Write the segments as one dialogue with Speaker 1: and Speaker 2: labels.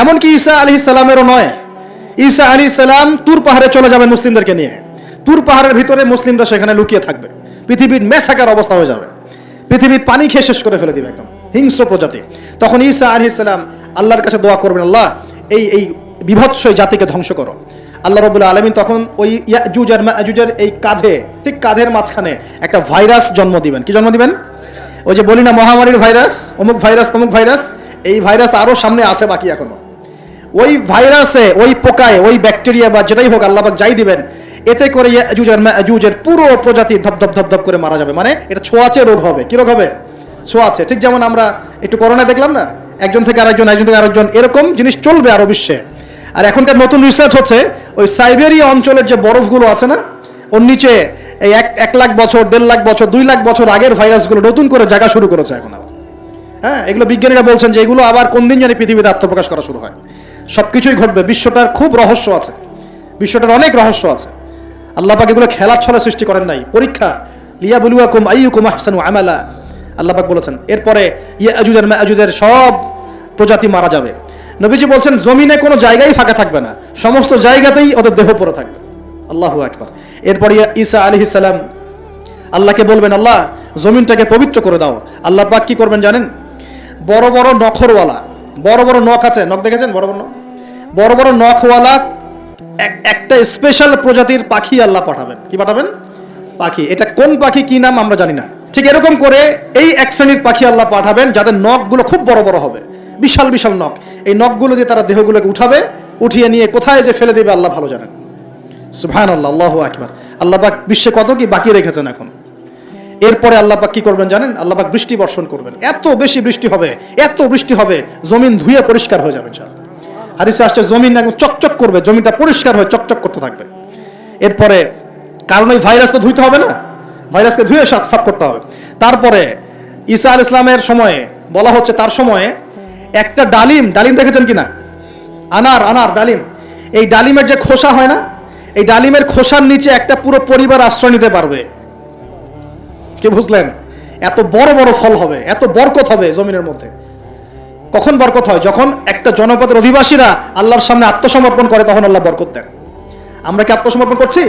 Speaker 1: এমনকি ঈসা আলী সালামেরও নয়। ঈসা আলী সালাম তুর পাহাড়ে চলে যাবেন মুসলিমদেরকে নিয়ে। তুর পাহাড়ের ভিতরে মুসলিমরা সেখানে লুকিয়ে থাকবে। পৃথিবীর মেসাকার অবস্থা হয়ে যাবে। পৃথিবীর পানি খেয়ে শেষ করে ফেলে দিবে একদম। হিংস্র প্রজাতি। তখন ঈসা আলী সালাম আল্লাহর কাছে দোয়া করবেন, আল্লাহ, এই এই বিভৎস জাতিকে ধ্বংস করো। আল্লাহ রবুল্লা আলমিন তখন ওই এই কাঁধে, ঠিক কাঁধের মাঝখানে একটা ভাইরাস জন্ম দিবেন। কি জন্ম দিবেন? ওই যে বলি না, মহামারীর ভাইরাস, অমুক ভাইরাস, তমুক ভাইরাস, এই ভাইরাস আরও সামনে আছে বাকি এখনও। ওই ভাইরাসে, ওই পোকায়, ওই ব্যাকটেরিয়া বা যেটাই হোক আল্লাহবাক যাই দিবেন, এতে করে ইয়াজুজ আর পুরো প্রজাতি ধপ ধপ ধপ ধপ করে মারা যাবে। মানে এটা ছোঁয়াচে রোগ হবে। কি রোগ হবে? ছোঁয়াচে। ঠিক যেমন আমরা একটু করোনা দেখলাম না? একজন থেকে আরেকজন, একজন থেকে আরেকজন, এরকম জিনিস চলবে আরও বিশ্বে। আর এখনকার নতুন রিসার্চ হচ্ছে, ওই সাইবেরিয়া অঞ্চলের যে বরফগুলো আছে না, ওর নিচে এই এক এক লাখ বছর, দেড় লাখ বছর, দুই লাখ বছর আগের ভাইরাসগুলো নতুন করে জায়গা শুরু করেছে এখন আবার। হ্যাঁ এগুলো বিজ্ঞানীরা বলছেন যে এগুলো আবার কোন দিন জানি পৃথিবীতে আত্মপ্রকাশ করা শুরু হয়। সব কিছুই ঘটবে। বিশ্বটার খুব রহস্য আছে। বিশ্বটার অনেক রহস্য আছে। আল্লাহ পাক এগুলো খেলার ছলে সৃষ্টি করেন নাই। পরীক্ষা। লিয়া বলুয়া কুম আইয়ুকুম আহসানু আমালা। আল্লাহ পাক বলেছেন, এরপরে ইয়া ইয়াজুজ আর মাজুজের সব প্রজাতি মারা যাবে। নবীজি বলছেন, জমিনে কোনো জায়গায় ফাঁকা থাকবে না। সমস্ত জায়গাতেই ওদের দেহ পড়ে থাকবে। আল্লাহু আকবার। এরপরে ঈসা আলাইহিস সালাম আল্লাহকে বলবেন, আল্লাহ, জমিনটাকে পবিত্র করে দাও। আল্লাহ পাক কি করবেন জানেন? বড় বড় নখরওয়ালা বড় বড় নখ আছে, নখ দেখেছেন? বড় বড় নখ? বড় বড় নখওয়ালা একটা স্পেশাল প্রজাতির পাখি আল্লাহ পাঠাবেন। কি পাঠাবেন? পাখি। এটা কোন পাখি, কি নাম আমরা জানি না। ঠিক এরকম করে এই এক শ্রেণির পাখি আল্লাহ পাঠাবেন যাদের নখগুলো খুব বড় বড় হবে। বিশাল বিশাল নখ। এই নখগুলো দিয়ে তারা দেহগুলোকে উঠাবে, উঠিয়ে নিয়ে কোথায় যে ফেলে দেবে, আল্লাহ ভালো জানেন। সুবহান আল্লাহ আল্লাহ আকবার। আল্লাহ বিশ্বে কত কি বাকি রেখেছেন এখন? এরপরে আল্লাহ পাক কি করবেন জানেন? আল্লাহ পাক বৃষ্টি বর্ষণ করবেন। এত বেশি বৃষ্টি হবে, এত বৃষ্টি হবে, জমিন ধুয়ে পরিষ্কার হয়ে যাবে হারিসে আসছে, জমিন একদম চকচক করবে, জমিটা পরিষ্কার হয়ে চকচক করতে থাকবে। এরপরে, কারণ ওই ভাইরাস তো ধুইতে হবে না? ভাইরাসকে ধুয়ে সাফ সাফ করতে হবে। তারপরে, ঈসা আল ইসলামের সময়ে, বলা হচ্ছে তার সময়ে, একটা ডালিম ডালিম দেখেছেন কিনা? আনার আনার ডালিম। এই ডালিমের যে খোসা হয় না, এই ডালিমের খোসার নিচে একটা পুরো পরিবার আশ্রয় নিতে পারবে। কি বুঝলেন? এত বড় বড় ফল হবে, এত বরকত হবে জমিনের মধ্যে। কখন বরকত হয়? যখন একটা জনপদের অধিবাসীরা আল্লাহর সামনে আত্মসমর্পণ করে, তখন আল্লাহ বরকত দেন। আমরা কি আত্মসমর্পণ করছি?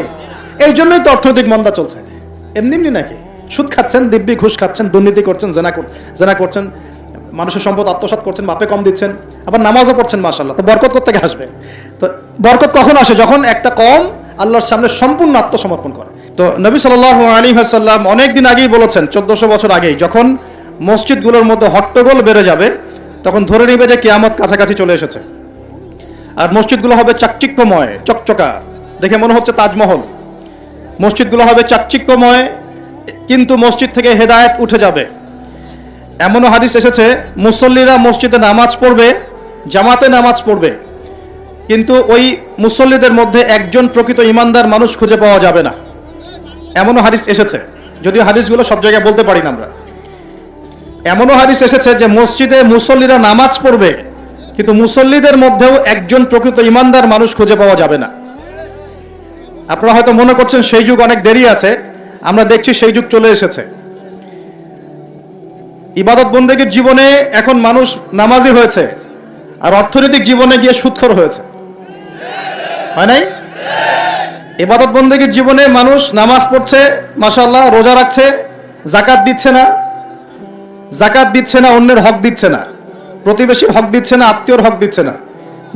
Speaker 1: এই জন্যই তো অর্থনৈতিক মন্দা চলছে। এমনি এমনি নাকি? সুদ খাচ্ছেন, দিব্যি ঘুষ খাচ্ছেন, দুর্নীতি করছেন, জেনা জেনা করছেন, মানুষের সম্পদ আত্মসাৎ করছেন, বাপে কম দিচ্ছেন, আবার নামাজও পড়ছেন মাশাল্লাহ তো বরকত করতে আসবে? তো বরকত কখন আসে? যখন একটা কম আল্লাহর সামনে সম্পূর্ণ আত্মসমর্পণ করে। তো নবী সাল আলী হাসাল্লাম অনেকদিন আগেই বলেছেন, চোদ্দশো বছর আগেই, যখন মসজিদগুলোর মধ্যে হট্টগোল বেড়ে যাবে, তখন ধরে নিবে যে কেয়ামত কাছাকাছি চলে এসেছে। আর মসজিদগুলো হবে চাকচিক্যময়, চকচকা, দেখে মনে হচ্ছে তাজমহল। মসজিদগুলো হবে চাকচিক্যময়, কিন্তু মসজিদ থেকে হেদায়েত উঠে যাবে। এমনও হাদিস এসেছে, মুসল্লিরা মসজিদে নামাজ পড়বে, জামাতে নামাজ পড়বে, কিন্তু ওই মুসল্লিদের মধ্যে একজন প্রকৃত ইমানদার মানুষ খুঁজে পাওয়া যাবে না। এমনও হাদিস এসেছে, যদিও হাদিসগুলো সব জায়গায় বলতে পারি না আমরা। এমনও হাদিস এসেছে যে মসজিদে মুসল্লিরা নামাজ পড়বে, কিন্তু মুসল্লিদের মধ্যেও একজন প্রকৃত ইমানদার মানুষ খুঁজে পাওয়া যাবে না। আপনারা হয়তো মনে করছেন সেই যুগ অনেক দেরি আছে, আমরা দেখছি সেই যুগ চলে এসেছে। ইবাদত বন্দেগীর জীবনে এখন মানুষ নামাজি হয়েছে, আর অর্থনৈতিক জীবনে গিয়ে সুৎখর হয়েছে। হয় নাই? ইবাদত বন্দেগীর জীবনে মানুষ নামাজ পড়ছে মাসাল্লাহ রোজা রাখছে জাকাত দিচ্ছে না জাকাত দিচ্ছে না, অন্যের হক দিচ্ছে না, প্রতিবেশীর হক দিচ্ছে না, আত্মীয়র হক দিচ্ছে না,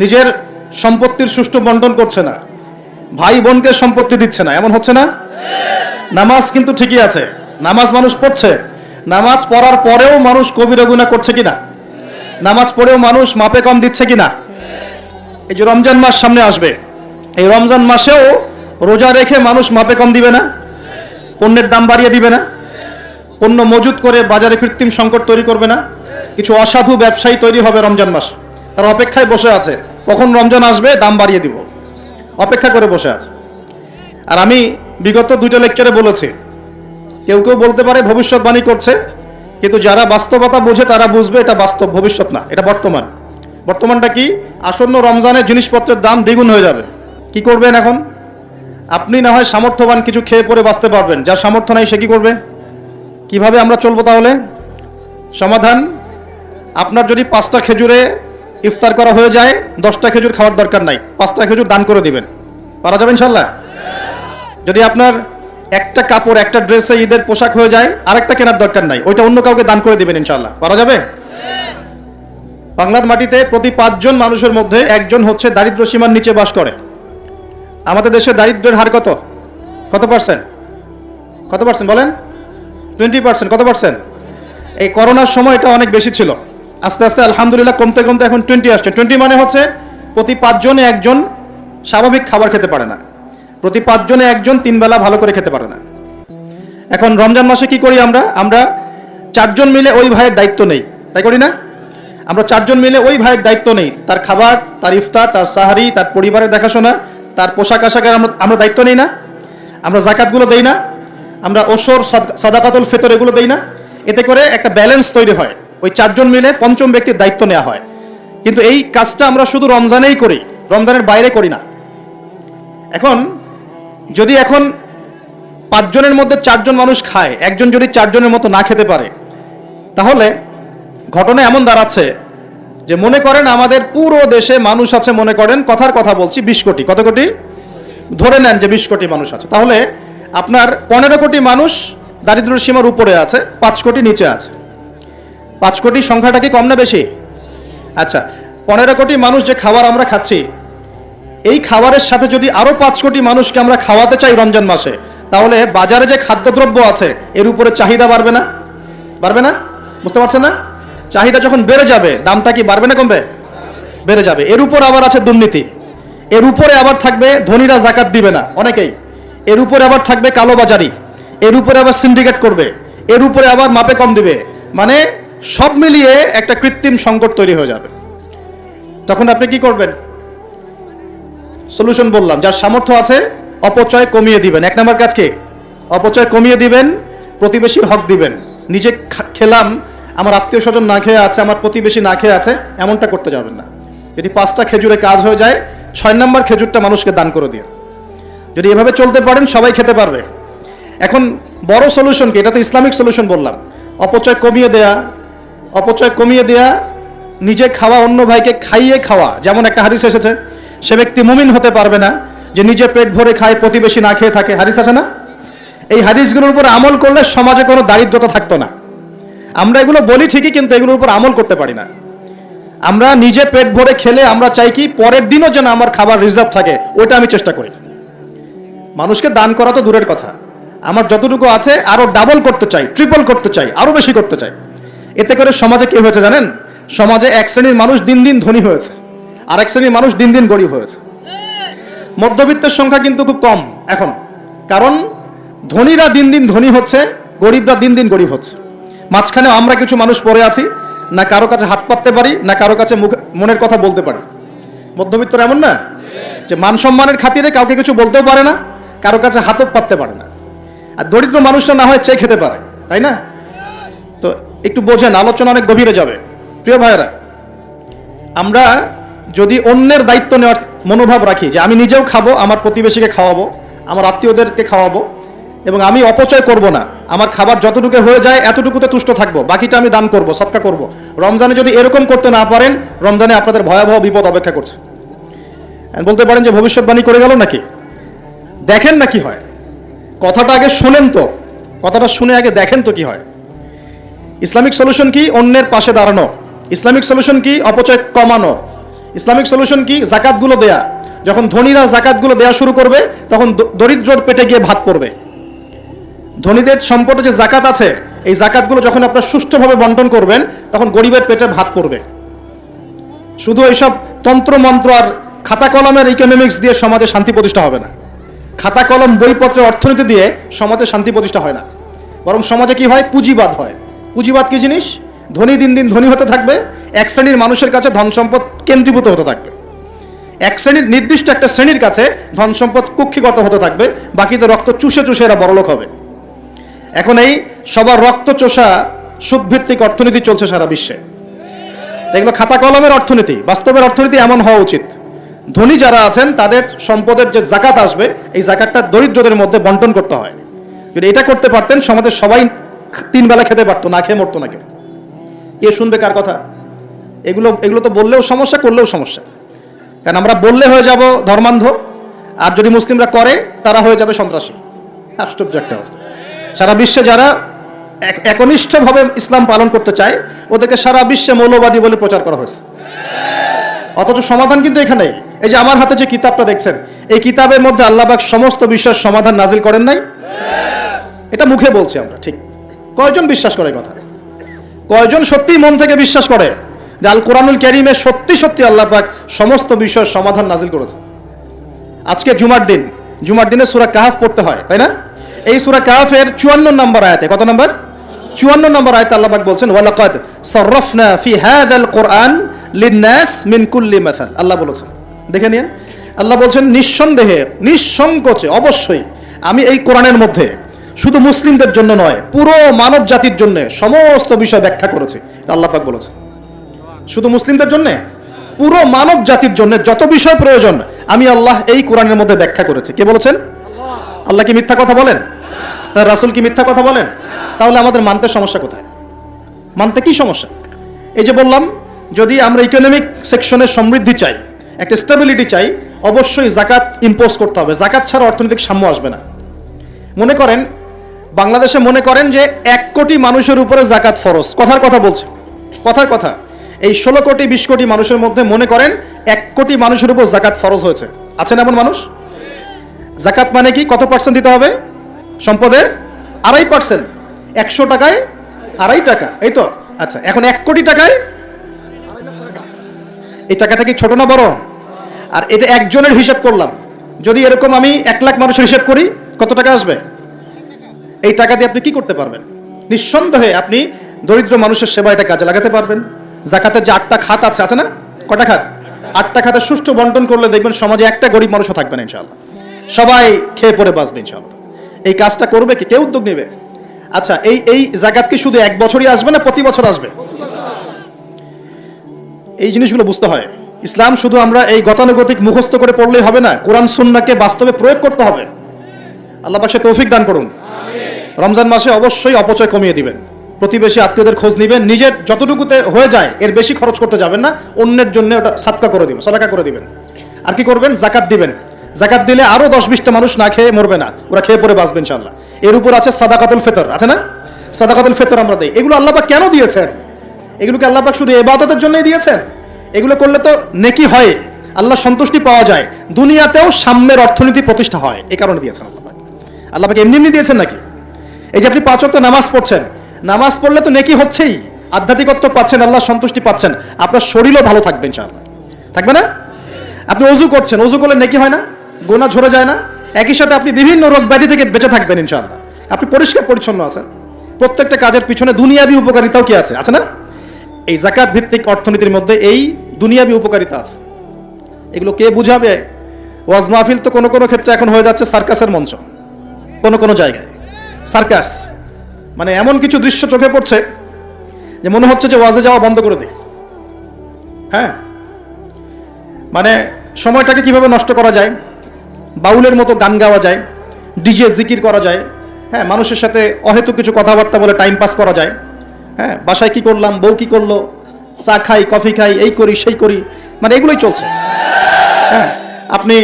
Speaker 1: নিজের সম্পত্তির সুষ্ঠু বন্টন করছে না, ভাই বোনকে সম্পত্তি দিচ্ছে না, এমন হচ্ছে না? নামাজ কিন্তু ঠিকই আছে, নামাজ মানুষ পড়ছে, নামাজ পড়ার পরেও মানুষ কবিরা গুণা করছে কিনা? নামাজ পড়েও মানুষ মাপে কম দিচ্ছে কিনা? এই যে রমজান মাস সামনে আসবে এই রমজান মাসেও রোজা রেখে মানুষ মাপে কম দিবে না, পণ্যের দাম বাড়িয়ে দিবে না, পণ্য মজুত করে বাজারে কৃত্রিম সংকট তৈরি করবে না, কিছু অসাধু ব্যবসায়ী তৈরি হবে রমজান মাস। তারা অপেক্ষায় বসে আছে, কখন রমজান আসবে দাম বাড়িয়ে দিব। অপেক্ষা করে বসে আছে। আর আমি বিগত দুটো লেকচারে বলেছি, কেউ কেউ বলতে পারে ভবিষ্যৎবাণী করছে, কিন্তু যারা বাস্তবতা বোঝে তারা বুঝবে এটা বাস্তব ভবিষ্যৎ না, এটা বর্তমান। বর্তমানটা কি? আসন্ন রমজানের জিনিসপত্রের দাম দ্বিগুণ হয়ে যাবে। কি করবেন এখন? আপনি না হয় সামর্থ্যবান কিছু খেয়ে পরে বাঁচতে পারবেন। যার সামর্থ্য নাই, সে কি করবে? কীভাবে আমরা চলবো তাহলে? সমাধান, আপনার যদি পাঁচটা খেজুরে ইফতার করা হয়ে যায়, দশটা খেজুর খাওয়ার দরকার নাই। পাঁচটা খেজুর দান করে দিবেন। পারা যাবে ইনশাল্লাহ যদি আপনার একটা কাপড়, একটা ড্রেসে ঈদের পোশাক হয়ে যায়, আরেকটা কেনার দরকার নাই। ওইটা অন্য কাউকে দান করে দিবেন ইনশাল্লাহ পারা যাবে? বাংলার মাটিতে প্রতি পাঁচজন মানুষের মধ্যে একজন হচ্ছে দারিদ্র সীমার নিচে বাস করে। আমাদের দেশে দারিদ্রের হার কত? কত পার্সেন্ট কত পার্সেন্ট বলেন? টোয়েন্টি পার্সেন্ট কত পার্সেন্ট এই করোনার সময় এটা অনেক বেশি ছিল। আস্তে আস্তে আলহামদুলিল্লাহ কমতে কমতে এখন টোয়েন্টি আসছে। টোয়েন্টি মানে হচ্ছে প্রতি পাঁচজনে একজন স্বাভাবিক খাবার খেতে পারে না। প্রতি পাঁচজনে একজন তিন বেলা ভালো করে খেতে পারে না। এখন রমজান মাসে কি করি আমরা? আমরা চারজন মিলে ওই ভাইয়ের দায়িত্ব নেই। তাই করি না? আমরা চারজন মিলে ওই ভাইয়ের দায়িত্ব নেই। তার খাবার, তার ইফতার, তার সাহারি, তার পরিবারের দেখাশোনা তার পোশাক আশাকের আমরা দায়িত্ব নেই না। আমরা জাকাতগুলো দেই না। আমরা ওসর সাদ- সাদাকাতুল ফেতর এগুলো দেই না। এতে করে একটা ব্যালেন্স তৈরি হয়। ওই চারজন মিলে পঞ্চম ব্যক্তির দায়িত্ব নেওয়া হয়। কিন্তু এই কাজটা আমরা শুধু রমজানেই করি। রমজানের বাইরে করি না। এখন, যদি এখন পাঁচজনের মধ্যে চারজন মানুষ খায়, একজন যদি চারজনের মতো না খেতে পারে, তাহলে ঘটনা এমন দাঁড়াচ্ছে যে মনে করেন আমাদের পুরো দেশে মানুষ আছে মনে করেন, কথার কথা বলছি, বিশ কোটি। কত কোটি? ধরে নেন যে বিশ কোটি মানুষ আছে। তাহলে আপনার পনেরো কোটি মানুষ দারিদ্র সীমার উপরে আছে, পাঁচ কোটি নিচে আছে। পাঁচ কোটি সংখ্যাটা কি কম না বেশি? আচ্ছা পনেরো কোটি মানুষ যে খাবার আমরা খাচ্ছি, এই খাবারের সাথে যদি আরও পাঁচ কোটি মানুষকে আমরা খাওয়াতে চাই রমজান মাসে, তাহলে বাজারে যে খাদ্যদ্রব্য আছে, এর উপরে চাহিদা বাড়বে না? বাড়বে না? বুঝতে পারছেন না? চাহিদা যখন বেড়ে যাবে, দামটা কি বাড়বে না কমবে? বেড়ে যাবে। এর উপর আবার আছে দুর্নীতি। এর উপরে আবার থাকবে, ধনীরা জাকাত দিবে না, অনেকেই। এর উপরে আবার থাকবে কালোবাজারি এর উপরে আবার সিন্ডিকেট করবে। এর উপরে আবার মাপে কম দিবে। মানে সব মিলিয়ে একটা কৃত্রিম সংকট তৈরি হয়ে যাবে। তখন আপনি কি করবেন? সলিউশন বললাম, যার সামর্থ্য আছে, অপচয় কমিয়ে দিবেন। এক নম্বর কাজ কি? অপচয় কমিয়ে দিবেন, প্রতিবেশীর হক দিবেন। নিজে খেলাম আমার আত্মীয় স্বজন না খেয়ে আছে, আমার প্রতিবেশী না খেয়ে আছে, এমনটা করতে যাবেন না। যদি পাঁচটা খেজুরে কাজ হয়ে যায়, ছয় নম্বর খেজুরটা মানুষকে দান করে দিয়ে যদি এভাবে চলতে পারেন, সবাই খেতে পারবে। এখন বড় সলিউশন কি? এটা তো ইসলামিক সলিউশন বললাম। অপচয় কমিয়ে দেয়া, অপচয় কমিয়ে দেয়া, নিজে খাওয়া, অন্য ভাইকে খাইয়ে খাওয়া, যেমন একটা হাদিস এসেছে, সে ব্যক্তি মুমিন হতে পারবে না, যে নিজে পেট ভরে খায়, প্রতিবেশী না খেয়ে থাকে। হাদিস আছে না? এই হাদিসগুলোর উপর আমল করলে সমাজে কোনো দারিদ্রতা থাকতো না। আমরা এগুলো বলি ঠিকই, কিন্তু এগুলোর উপর আমল করতে পারি না। আমরা নিজে পেট ভরে খেলে আমরা চাই কি, পরের দিনও যেন আমার খাবার রিজার্ভ থাকে ওইটা আমি চেষ্টা করি। মানুষকে দান করা তো দূরের কথা। আমার যতটুকু আছে, আরও ডাবল করতে চাই ট্রিপল করতে চাই, আরও বেশি করতে চাই। এতে করে সমাজে কি হয়েছে জানেন? সমাজে এক শ্রেণির মানুষ দিন দিন ধনী হয়েছে, আর এক শ্রেণির মানুষ দিন দিন গরিব হয়েছে। মধ্যবিত্তের সংখ্যা কিন্তু খুব কম এখন, কারণ ধনীরা দিন দিন ধনী হচ্ছে, গরিবরা দিন দিন গরিব হচ্ছে। মাঝখানে আমরা কিছু মানুষ পড়ে আছি, না কারও কাছে হাত পাততে পারি, না কারও কাছে মুখ, মনের কথা বলতে পারি। মধ্যবিত্তর এমন না? যে মান সম্মানের খাতিরে কাউকে কিছু বলতেও পারে না, কারও কাছে হাতও পাততে পারে না। আর দরিদ্র মানুষটা না হয় চেয়ে খেতে পারে, তাই না? তো একটু বোঝেন, আলোচনা অনেক গভীরে যাবে। প্রিয় ভাইয়েরা, আমরা যদি অন্যের দায়িত্ব নেওয়ার মনোভাব রাখি, যে আমি নিজেও খাব, আমার প্রতিবেশীকে খাওয়াবো, আমার আত্মীয়দেরকে খাওয়াবো এবং আমি অপচয় করব না। আমার খাবার যতটুকু হয়ে যায়, এতটুকুতে তুষ্ট থাকব। বাকিটা আমি দান করব, সৎকা করব। রমজানে যদি এরকম করতে না পারেন, রমজানে আপনাদের ভয়াবহ বিপদ অপেক্ষা করছে। বলতে পারেন যে, ভবিষ্যৎবাণী করে গেল নাকি? দেখেন না কি হয়। কথাটা আগে শোনেন তো। কথাটা শুনে আগে দেখেন তো কি হয়। ইসলামিক সলিউশন কি? অন্যের পাশে দাঁড়ানো। ইসলামিক সলিউশন কি? অপচয় কমানো। ইসলামিক সলিউশন কি? জাকাতগুলো দেয়া। যখন ধনীরা জাকাতগুলো দেয়া শুরু করবে, তখন দরিদ্রর পেটে গিয়ে ভাত পড়বে। ধনীদের সম্পদে যে জাকাত আছে, এই জাকাতগুলো যখন আপনার সুষ্ঠুভাবে বন্টন করবেন, তখন গরিবের পেটে ভাত পড়বে। শুধু এইসব তন্ত্র, মন্ত্র আর খাতা কলমের ইকোনমিক্স দিয়ে সমাজে শান্তি প্রতিষ্ঠা হবে না। খাতা কলম, বইপত্রের অর্থনীতি দিয়ে সমাজে শান্তি প্রতিষ্ঠা হয় না। বরং সমাজে কি হয়? পুঁজিবাদ হয়। পুঁজিবাদ কি জিনিস? ধনী দিন দিন ধনী হতে থাকবে, এক শ্রেণির মানুষের কাছে ধন সম্পদ কেন্দ্রীভূত হতে থাকবে। এক শ্রেণির নির্দিষ্ট একটা শ্রেণির কাছে ধন সম্পদ কুক্ষিগত হতে থাকবে বাকিদের রক্ত চুষে চুষে এরা বড়লোক হবে। এখন এই সবার রক্ত চোষা সুদভিত্তিক অর্থনীতি চলছে সারা বিশ্বে। এগুলো খাতা কলমের অর্থনীতি, বাস্তবের অর্থনীতি এমন হওয়া উচিত। ধনী যারা আছেন, তাদের সম্পদের যে জাকাত আসবে, এই জাকাতটা দরিদ্রদের মধ্যে বন্টন করতে হয়। যদি এটা করতে পারতেন, সমাজের সবাই তিন বেলা খেতে পারতো, না খেয়ে মরতো না কেউ কে শুনবে কার কথা? এগুলো এগুলো তো বললেও সমস্যা, করলেও সমস্যা। কারণ আমরা বললে হয়ে যাব ধর্মান্ধ, আর যদি মুসলিমরা করে, তারা হয়ে যাবে সন্ত্রাসী। আশ্চর্য একটা অবস্থা। সারা বিশ্বে যারা এক- একনিষ্ঠভাবে ইসলাম পালন করতে চায়, ওদেরকে সারা বিশ্বে মৌলবাদী বলে প্রচার করা হয়েছে। অথচ সমাধান কিন্তু এখানেই এই যে আমার হাতে যে কিতাবটা দেখছেন, এই কিতাবের মধ্যে আল্লাহবাক সমস্ত বিষয়ের সমাধান নাজিল করেন নাই? এটা মুখে বলছি আমরা, ঠিক। কয়জন বিশ্বাস করে কথা? কয়জন সত্যি মন থেকে বিশ্বাস করে যে আল কোরআনুল ক্যারিমে সত্যি সত্যি আল্লাহ পাক সমস্ত বিষয়ের সমাধান নাজিল করেছে? আজকে জুমার দিন। জুমার দিনে সুরা কাহাফ পড়তে হয়, তাই না? এই সুরা কাফের চুয়ান্ন নম্বর আয়াতে, কত নম্বর? চুয়ান্ন নম্বর আয়াতে আল্লাহবাক বলছেন, ওয়ালাকাদ সররফনা ফি হাদাল কোরআন লিন্নাস মিন কুল্লি মাথাল আল্লাহ বলেছেন, দেখে নিন। আল্লাহ বলছেন, নিঃসন্দেহে, নিঃসংকোচে, অবশ্যই আমি এই কোরআনের মধ্যে শুধু মুসলিমদের জন্য নয়, পুরো মানব জাতির জন্য সমস্ত বিষয় ব্যাখ্যা করেছে। এটা আল্লাহ পাক বলেছেন। শুধু মুসলিমদের জন্য? পুরো মানব জাতির জন্য যত বিষয় প্রয়োজন, আমি আল্লাহ এই কোরআনের মধ্যে ব্যাখ্যা করেছি। কে বলেছেন? আল্লাহ কি মিথ্যা কথা বলেন? তার রাসুল কি মিথ্যা কথা বলেন? তাহলে আমাদের মানতে সমস্যা কোথায়? মানতে কি সমস্যা? এই যে বললাম, যদি আমরা ইকোনমিক সেকশনের সমৃদ্ধি চাই, একটা স্টেবিলিটি চাই, অবশ্যই জাকাত ইম্পোজ করতে হবে। জাকাত ছাড়া অর্থনৈতিক সাম্য আসবে না। মনে করেন, বাংলাদেশে মনে করেন যে এক কোটি মানুষের উপরে জাকাত ফরজ। কথার কথা বলছে। কথার কথা। এই ষোলো কোটি, বিশ কোটি মানুষের মধ্যে মনে করেন এক কোটি মানুষের উপর জাকাত ফরজ হয়েছে। আছেন এমন মানুষ? জাকাত মানে কি? কত পার্সেন্ট দিতে হবে? সম্পদের আড়াই পার্সেন্ট, একশো টাকায় আড়াই টাকা, এই তো? আচ্ছা এখন এক কোটি টাকায়? এই টাকাটা কি ছোট না বড়? আর এটা একজনের হিসাব করলাম। যদি এরকম আমি এক লাখ মানুষের হিসাব করি, কত টাকা আসবে? এই টাকা দিয়ে আপনি কি করতে পারবেন? নিঃসন্দেহে আপনি দরিদ্র মানুষের সেবা এটা কাজে লাগাতে পারবেন। জাকাতের যে আটটা খাত আছে আছে না? কটা খাত? আটটা খাতে সুষ্ঠু বন্টন করলে দেখবেন সমাজে একটা গরিব মানুষও থাকবে না, ইনশাআল্লাহ। সবাই খেয়ে পরে বাঁচবে, ইনশাআল্লাহ। এই কাজটা করবে কি? কে উদ্যোগ নেবে? আচ্ছা এই এই জাকাত কি শুধু এক বছরই আসবে না প্রতি বছর আসবে? এই জিনিসগুলো বুঝতে হয়। ইসলাম শুধু আমরা এই গতানুগতিক মুখস্থ করে পড়লেই হবে না, কোরআন, সুন্নাকে বাস্তবে প্রয়োগ করতে হবে। আল্লাহ পাশে তৌফিক দান করুন। রমজান মাসে অবশ্যই অপচয় কমিয়ে দিবেন। প্রতিবেশী আত্মীয়দের খোঁজ নেবেন, নিজের যতটুকুতে হয়ে যায়, এর বেশি খরচ করতে যাবেন না, অন্যের জন্য ওটা সাদকা করে দিবেন, সদাকা করে দিবেন। আর কি করবেন? জাকাত দিবেন। জাকাত দিলে আরও দশ বিশটা মানুষ না খেয়ে মরবে না। ওরা খেয়ে পরে বাঁচবে ইনশাল্লাহ এর উপর আছে সাদাকাতুল ফেতর। আছে না? সাদাকাতুল ফেতর আমরা দিই। এগুলো আল্লাপাক কেন দিয়েছেন? এগুলোকে আল্লাপাক শুধু এবাদতের জন্যই দিয়েছেন? এগুলো করলে তো নেকি হয়। আল্লাহ সন্তুষ্টি পাওয়া যায়। দুনিয়াতেও সাম্যের অর্থনীতি প্রতিষ্ঠা হয়। এই কারণে দিয়েছেন আল্লাপাক আল্লাপাক এমনি এমনি দিয়েছেন নাকি? এই যে আপনি পাঁচ ওয়াক্ত নামাজ পড়ছেন, নামাজ পড়লে তো নেকি হচ্ছেই। আধ্যাত্মিকত্ব পাচ্ছেন আল্লাহ সন্তুষ্টি পাচ্ছেন। আপনার শরীরও ভালো থাকবে ইনশাআল্লাহ। থাকবে না? আপনি অজু করছেন, অজু করলে নেকি হয় না? গোনা ঝরে যায় না। একই সাথে আপনি বিভিন্ন রোগ ব্যাধি থেকে বেঁচে থাকবেন, ইনশাআল্লাহ। আপনি পরিষ্কার পরিচ্ছন্ন আছেন। প্রত্যেকটা কাজের পিছনে দুনিয়াবি উপকারিতাও কি আছে? আছে না? এই জাকাত ভিত্তিক অর্থনীতির মধ্যে এই দুনিয়াবি উপকারিতা আছে। এগুলো কে বুঝাবে? ওয়াজ মাহফিল তো কোনো কোনো ক্ষেত্রে এখন হয়ে যাচ্ছে সার্কাসের মঞ্চ। কোনো কোনো জায়গায়। সার্কাস। মানে এমন কিছু দৃশ্য চোখে পড়ছে যে মনে হচ্ছে যে ওয়াজে যাওয়া বন্ধ করে দিই। হ্যাঁ? মানে সময়টাকে কীভাবে নষ্ট করা যায়? বাউলের মতো গান গাওয়া যায়, ডিজে জিকির করা যায় হ্যাঁ মানুষের সাথে অহেতু কিছু কথাবার্তা বলে টাইম পাস করা যায় হ্যাঁ বাসায় কি করলাম, বউ কি করল, চা খাই কফি খাই, এই করি, সেই করি মানে এগুলোই চলছে। হ্যাঁ আপনি,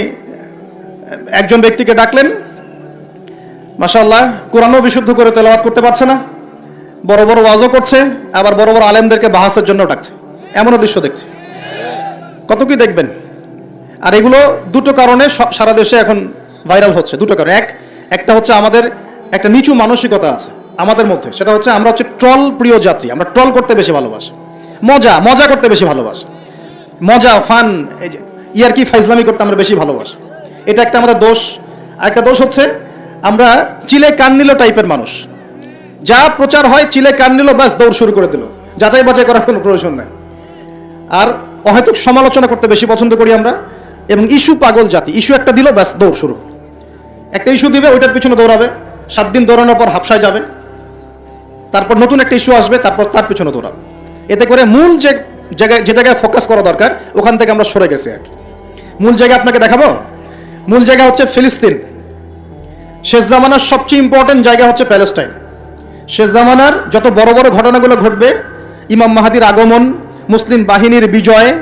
Speaker 1: একজন ব্যক্তিকে ডাকলেন মাশাল্লাহ কোরআনও বিশুদ্ধ করে তেলাওয়াত করতে পারছে না, বড় বড় ওয়াজও করছে, আবার বড় বড় আলেমদেরকে বাহাসের জন্য ডাকছে। এমনও দৃশ্য দেখছি। কত কি দেখবেন? আর এগুলো দুটো কারণে সারা দেশে এখন ভাইরাল হচ্ছে, দুটো কারণ। এক, একটা হচ্ছে আমাদের একটা নিচু মানসিকতা আছে আমাদের মধ্যে, সেটা হচ্ছে আমরা হচ্ছে ট্রল প্রিয় যাত্রী, আমরা ট্রল করতে বেশি ভালোবাসি। মজা মজা করতে বেশি ভালোবাসি। মজা, ফান ইয়ার কি ফাইজলামি করতে আমরা বেশি ভালোবাসি। এটা একটা আমাদের দোষ। আর একটা দোষ হচ্ছে আমরা চিলে কান নিল টাইপের মানুষ। যা প্রচার হয় চিলে কান নিল ব্যাস দৌড় শুরু করে দিল। যাচাই বাছাই করার কোনো প্রয়োজন নেই। আর অহেতুক সমালোচনা করতে বেশি পছন্দ করি আমরা। এবং ইস্যু পাগল জাতি। ইস্যু একটা দিল, ব্যাস, দৌড় শুরু। একটা ইস্যু দিবে, ওইটার পিছনে দৌড়াবে। সাত দিন দৌড়ানোর পর হাফসায় যাবে। তারপর নতুন একটা ইস্যু আসবে, তারপর তার পিছনে দৌড়াবে। এতে করে মূল যে জায়গায় যে জায়গায় ফোকাস করা দরকার, ওখান থেকে আমরা সরে গেছি আর কি। মূল জায়গা আপনাকে দেখাবো? মূল জায়গা হচ্ছে ফিলিস্তিন। শেষ জামানার সবচেয়ে ইম্পর্টেন্ট জায়গা হচ্ছে প্যালেস্টাইন। শেষ জামানার যত বড় বড় ঘটনাগুলো ঘটবে, ইমাম মাহাদির আগমন, মুসলিম বাহিনীর বিজয়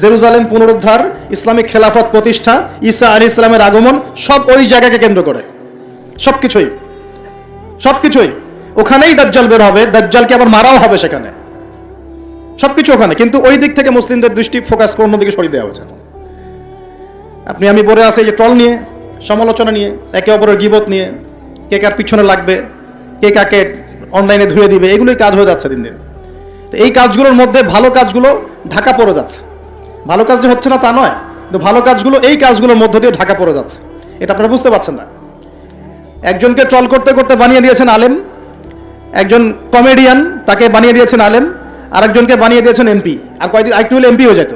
Speaker 1: জেরুজালেম পুনরুদ্ধার, ইসলামিক খেলাফত প্রতিষ্ঠা, ঈসা আলী ইসলামের আগমন, সব ওই জায়গাকে কেন্দ্র করে। সব কিছুই। সব কিছুই। ওখানেই দাজ্জাল বের হবে, দাজ্জালকে আবার মারাও হবে সেখানে। সব কিছু ওখানে। কিন্তু ওই দিক থেকে মুসলিমদের দৃষ্টি ফোকাস করে অন্যদিকে সরিয়ে দেওয়া হয়েছে। আপনি, আমি বলে এই যে টল নিয়ে, সমালোচনা নিয়ে, একে অপরের গিবত নিয়ে, কে কার পিছনে লাগবে, কে কাকে অনলাইনে ধুয়ে দিবে, এগুলোই কাজ হয়ে যাচ্ছে দিন দিন। তো এই কাজগুলোর মধ্যে ভালো কাজগুলো ঢাকা পড়ে যাচ্ছে। ভালো কাজ যে হচ্ছে না তা নয়, কিন্তু ভালো কাজগুলো এই কাজগুলোর মধ্য দিয়ে ঢাকা পড়ে যাচ্ছে। এটা আপনারা বুঝতে পারছেন না। একজনকে ট্রল করতে করতে বানিয়ে দিয়েছেন আলেম, একজন কমেডিয়ান তাকে বানিয়ে দিয়েছেন আলেম, আরেকজনকে বানিয়ে দিয়েছেন এমপি। আর কয়েকদিন আরেকটু হলে এমপি হয়ে যেত।